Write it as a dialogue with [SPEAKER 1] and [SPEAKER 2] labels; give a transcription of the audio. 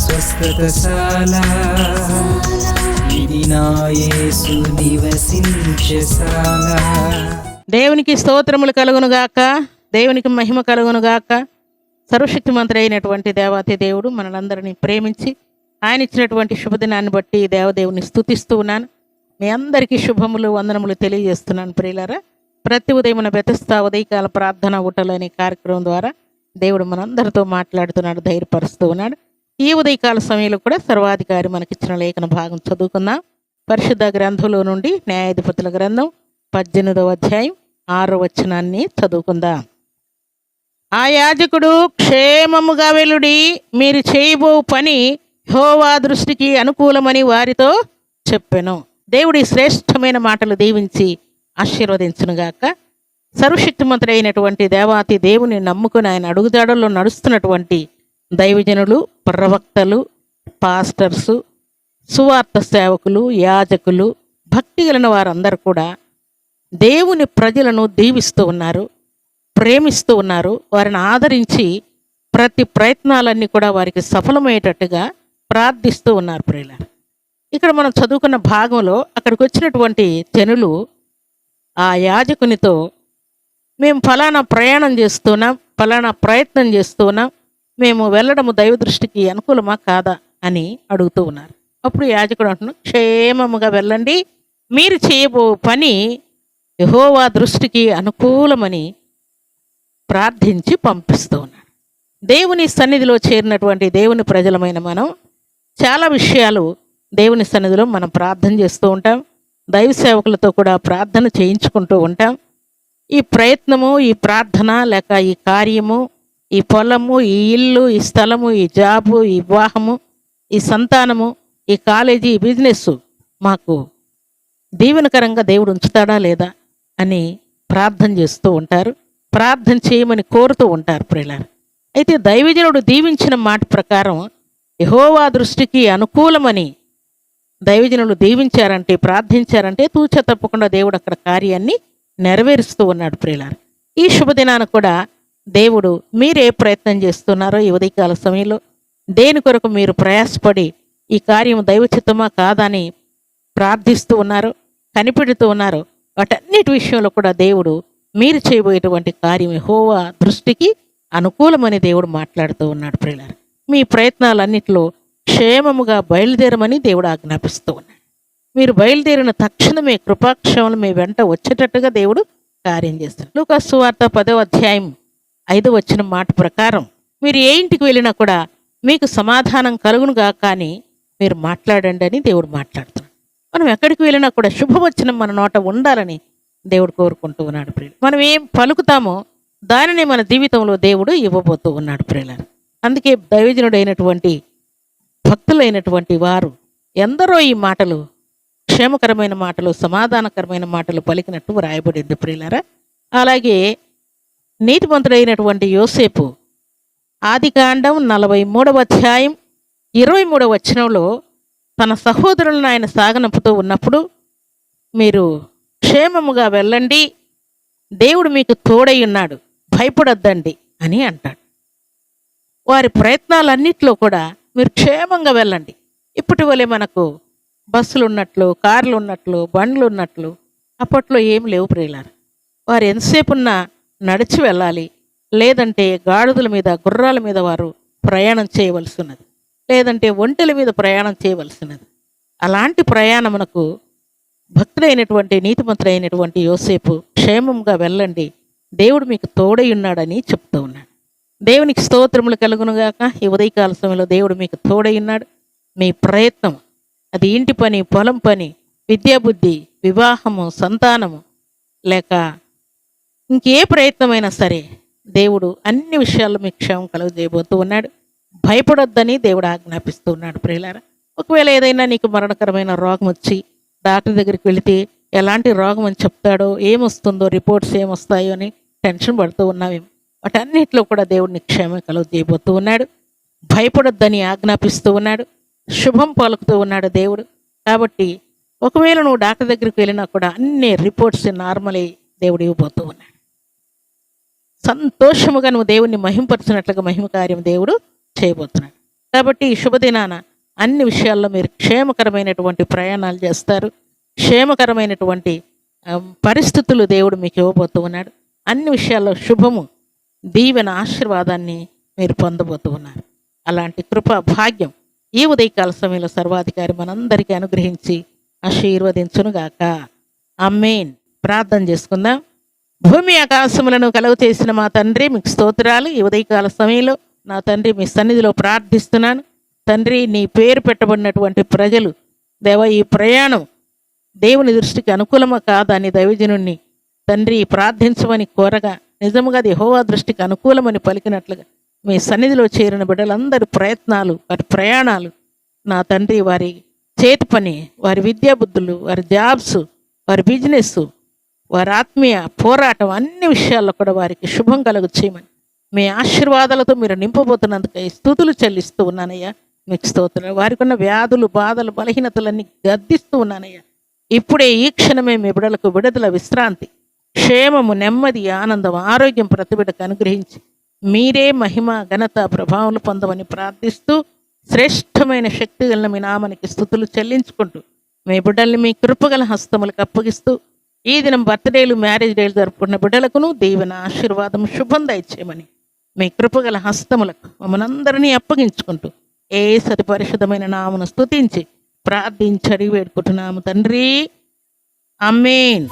[SPEAKER 1] స్వస్థతశాల. ఇది నా యేసు నివసించశాల
[SPEAKER 2] దేవునికి స్తోత్రములు కలుగునుగాక. దేవునికి మహిమ కలుగునుగాక. సర్వశక్తిమంతుడు అయినటువంటి దేవాతి దేవుడు మనలందరినీ ప్రేమించి ఆయన ఇచ్చినటువంటి శుభదినాన్ని బట్టి దేవదేవుని స్తుతిస్తూ ఉన్నాను. మీ అందరికీ శుభములు వందనములు తెలియజేస్తున్నాను ప్రియులారా. ప్రతి ఉదయం బెతస్తా ఉదయకాల ప్రార్థన ఊటలు అనే కార్యక్రమం ద్వారా దేవుడు మనందరితో మాట్లాడుతున్నాడు ధైర్యపరుస్తూ ఉన్నాడు. ఈ ఉదయకాల సమయంలో కూడా సర్వాధికారి మనకిచ్చిన లేఖన భాగం చదువుకుందాం. పరిశుద్ధ గ్రంథంలో నుండి న్యాయాధిపతుల గ్రంథం పద్దెనిమిదవ అధ్యాయం ఆరో వచనాన్ని చదువుకుందాం. ఆ యాజకుడు క్షేమముగా వెలుడి మీరు చేయబో పని హోవా దృష్టికి అనుకూలమని వారితో చెప్పెను. దేవుడి శ్రేష్టమైన మాటలు దీవించి ఆశీర్వదించునుగాక. సర్వశక్తిమంతుడైనటువంటి దేవాతి దేవుని నమ్ముకుని ఆయన అడుగుదాడల్లో నడుస్తున్నటువంటి దైవజనులు ప్రవక్తలు పాస్టర్సు సువార్త సేవకులు యాజకులు భక్తి కలిగిన వారందరూ కూడా దేవుని ప్రజలను దీవిస్తూ ఉన్నారు ప్రేమిస్తూ ఉన్నారు. వారిని ఆదరించి ప్రతి ప్రయత్నాలన్నీ కూడా వారికి సఫలమయ్యేటట్టుగా ప్రార్థిస్తూ ఉన్నారు ప్రియులారు. ఇక్కడ మనం చదువుకున్న భాగంలో అక్కడికి వచ్చినటువంటి జనులు ఆ యాజకునితో మేము ఫలానా ప్రయాణం చేస్తున్నాం ఫలానా ప్రయత్నం చేస్తున్నాం మేము వెళ్ళడము దైవ దృష్టికి అనుకూలమా కాదా అని అడుగుతూ ఉన్నారు. అప్పుడు యాజకుడు అంటున్నాడు క్షేమముగా వెళ్ళండి. మీరు చేయబో పని యహోవా దృష్టికి అనుకూలమని ప్రార్థించి పంపిస్తూ ఉన్నాడు. దేవుని సన్నిధిలో చేరినటువంటి దేవుని ప్రజలమైన మనం చాలా విషయాలు దేవుని సన్నిధిలో మనం ప్రార్థన చేస్తూ ఉంటాం. దైవ సేవకులతో కూడా ప్రార్థన చేయించుకుంటూ ఉంటాం. ఈ ప్రయత్నము ఈ ప్రార్థన లేక ఈ కార్యము ఈ పొలము ఈ ఇల్లు ఈ స్థలము ఈ జాబు ఈ వివాహము ఈ సంతానము ఈ కాలేజీ ఈ బిజినెస్ మాకు దీవెనకరంగా దేవుడు ఉంచుతాడా లేదా అని ప్రార్థన చేస్తూ ఉంటారు. ప్రార్థన చేయమని కోరుతూ ఉంటారు ప్రియులారు. అయితే దైవజనుడు దీవించిన మాట ప్రకారం యహోవా దృష్టికి అనుకూలమని దైవజనులు దీవించారంటే ప్రార్థించారంటే తూచ తప్పకుండా దేవుడు అక్కడ కార్యాన్ని నెరవేరుస్తూ ఉన్నాడు ప్రియులారు. ఈ శుభదినాన కూడా దేవుడు మీరే ప్రయత్నం చేస్తున్నారో ఈ ఉదయకాల సమయంలో. దేని కొరకు మీరు ప్రయాసపడి ఈ కార్యం దైవచిత్తమా కాదని ప్రార్థిస్తూ ఉన్నారు కనిపెడుతూ ఉన్నారు వాటన్నిటి విషయంలో కూడా దేవుడు మీరు చేయబోయేటువంటి కార్యం హోవా దృష్టికి అనుకూలమని దేవుడు మాట్లాడుతూ ఉన్నాడు ప్రియులారు. మీ ప్రయత్నాలన్నింటిలో క్షేమముగా బయలుదేరమని దేవుడు ఆజ్ఞాపిస్తూ ఉన్నాడు. మీరు బయలుదేరిన తక్షణమే కృపాక్షములు మీ వెంట వచ్చేటట్టుగా దేవుడు కార్యం చేస్తాడు. లూకాసు వార్త పదో అధ్యాయం ఐదు వచ్చిన మాట ప్రకారం మీరు ఏ ఇంటికి వెళ్ళినా కూడా మీకు సమాధానం కలుగునుగా కానీ మీరు మాట్లాడండి అని దేవుడు మాట్లాడుతున్నాడు. మనం ఎక్కడికి వెళ్ళినా కూడా శుభవచనం మన నోట ఉండాలని దేవుడు కోరుకుంటూ ఉన్నాడు ప్రియులు మనం ఏం పలుకుతామో దానిని మన జీవితంలో దేవుడు ఇవ్వబోతూ ఉన్నాడు ప్రియులారు. అందుకే దైవజనుడైనటువంటి భక్తులైనటువంటి వారు ఎందరో ఈ మాటలు క్షేమకరమైన మాటలు సమాధానకరమైన మాటలు పలికినట్టు వ్రాయబడింది ప్రియులారా. అలాగే నీతిమంతుడైనటువంటి యోసేపు ఆదికాండం నలభై మూడవ అధ్యాయం ఇరవై మూడవ వచనంలో తన సహోదరులను ఆయన సాగనంపుతూ ఉన్నప్పుడు మీరు క్షేమముగా వెళ్ళండి దేవుడు మీకు తోడై ఉన్నాడు భయపడొద్దండి అని అంటాడు. వారి ప్రయత్నాలన్నింటిలో కూడా మీరు క్షేమంగా వెళ్ళండి. ఇప్పటి వలె మనకు బస్సులు ఉన్నట్లు కార్లు ఉన్నట్లు బండ్లు ఉన్నట్లు అప్పట్లో ఏం లేవు ప్రియులారు. వారు ఎంతసేపు ఉన్నా నడిచి వెళ్ళాలి. లేదంటే గాడిదల మీద గుర్రాల మీద వారు ప్రయాణం చేయవలసి ఉన్నది లేదంటే ఒంటెల మీద ప్రయాణం చేయవలసినది. అలాంటి ప్రయాణమునకు భక్తుడైనటువంటి నీతిమంతుడైనటువంటి యోసేపు క్షేమంగా వెళ్ళండి. దేవుడు మీకు తోడై ఉన్నాడని చెప్తూ ఉన్నాడు. దేవునికి స్తోత్రములు కలుగునుగాక. ఈ ఉదయకాల సమయంలో దేవుడు మీకు తోడై ఉన్నాడు. మీ ప్రయత్నం అది ఇంటి పని పొలం పని విద్యాబుద్ధి వివాహము సంతానము. లేక ఇంకే ప్రయత్నమైనా సరే దేవుడు అన్ని విషయాల్లో మీకు క్షేమం కలుగజేయబోతూ ఉన్నాడు. భయపడొద్దని దేవుడు ఆజ్ఞాపిస్తూ ఉన్నాడు ప్రియులారా. ఒకవేళ ఏదైనా నీకు మరణకరమైన రోగం వచ్చి డాక్టర్ దగ్గరికి వెళితే ఎలాంటి రోగం అని చెప్తాడో ఏమొస్తుందో రిపోర్ట్స్ ఏమొస్తాయో అని టెన్షన్ పడుతూ ఉన్నామేమో వాటన్నిటిలో కూడా దేవుడిని క్షేమం కలుగు చేయబోతూ ఉన్నాడు. భయపడొద్దని ఆజ్ఞాపిస్తూ ఉన్నాడు. శుభం పలుకుతూ ఉన్నాడు దేవుడు. కాబట్టి ఒకవేళ నువ్వు డాక్టర్ దగ్గరికి వెళ్ళినా కూడా అన్ని రిపోర్ట్స్ నార్మలే దేవుడు ఇవ్వబోతూ ఉన్నాడు. సంతోషముగా నువ్వు దేవుణ్ణి మహింపరిచినట్లుగా మహిమ కార్యం దేవుడు చేయబోతున్నాడు. కాబట్టి ఈ శుభదినాన అన్ని విషయాల్లో మీరు క్షేమకరమైనటువంటి ప్రయాణాలు చేస్తారు. క్షేమకరమైనటువంటి పరిస్థితులు దేవుడు మీకు ఇవ్వబోతూ ఉన్నాడు. అన్ని విషయాల్లో శుభము దీవెన ఆశీర్వాదాన్ని మీరు పొందబోతూ ఉన్నారు. అలాంటి కృప భాగ్యం ఈ ఉదయకాల సమయంలో సర్వాధికారి మనందరికీ అనుగ్రహించి ఆశీర్వదించునుగాక. అమ్మేన్ ప్రార్థన చేసుకుందాం. భూమి ఆకాశములను కలుగు చేసిన మా తండ్రి మీకు స్తోత్రాలు. ఈ ఉదయకాల సమయంలో నా తండ్రి మీ సన్నిధిలో ప్రార్థిస్తున్నాను. తండ్రి నీ పేరు పెట్టబడినటువంటి ప్రజలు దేవ ఈ ప్రయాణం దేవుని దృష్టికి అనుకూలమా కాదా అని దైవజనుణ్ణి తండ్రి ప్రార్థించమని కోరగా నిజముగా అది హోవా దృష్టికి అనుకూలమని పలికినట్లుగా మీ సన్నిధిలో చేరిన బిడ్డలందరి ప్రయత్నాలు వారి ప్రయాణాలు నా తండ్రి వారి చేతి పని వారి విద్యాబుద్ధులు వారి జాబ్స్ వారి బిజినెస్ వారి ఆత్మీయ పోరాటం అన్ని విషయాల్లో కూడా వారికి శుభం కలుగు చేయమని మీ ఆశీర్వాదాలతో మీరు నింపబోతున్నందుకై స్థుతులు చెల్లిస్తూ ఉన్నానయ్యా. మీకు స్తోత్రం వారికి ఉన్న వ్యాధులు బాధలు బలహీనతలన్నీ గద్దిస్తూ ఉన్నానయ్యా. ఇప్పుడే ఈ క్షణమే మీ బిడలకు విడుదల విశ్రాంతి క్షేమము నెమ్మది ఆనందం ఆరోగ్యం ప్రతి బిడ్డకు అనుగ్రహించి మీరే మహిమ ఘనత ప్రభావం పొందమని ప్రార్థిస్తూ శ్రేష్టమైన శక్తి గలన మీ నామానికి స్థుతులు చెల్లించుకుంటూ మీ బిడ్డల్ని మీ కృపగల హస్తములకు అప్పగిస్తూ ఈ దినం బర్త్డేలు మ్యారేజ్ డేలు జరుపుకున్న బిడ్డలకును దీవెన ఆశీర్వాదం శుభం దయచేయమని మీ కృపగల హస్తములకు మమ్మల్ని అందరినీ అప్పగించుకుంటూ ఏ సతి పరిశుద్ధమైన నామను స్తుతించి ప్రార్థించడి వేడుకుంటున్నాము తండ్రి. అమ్మేన్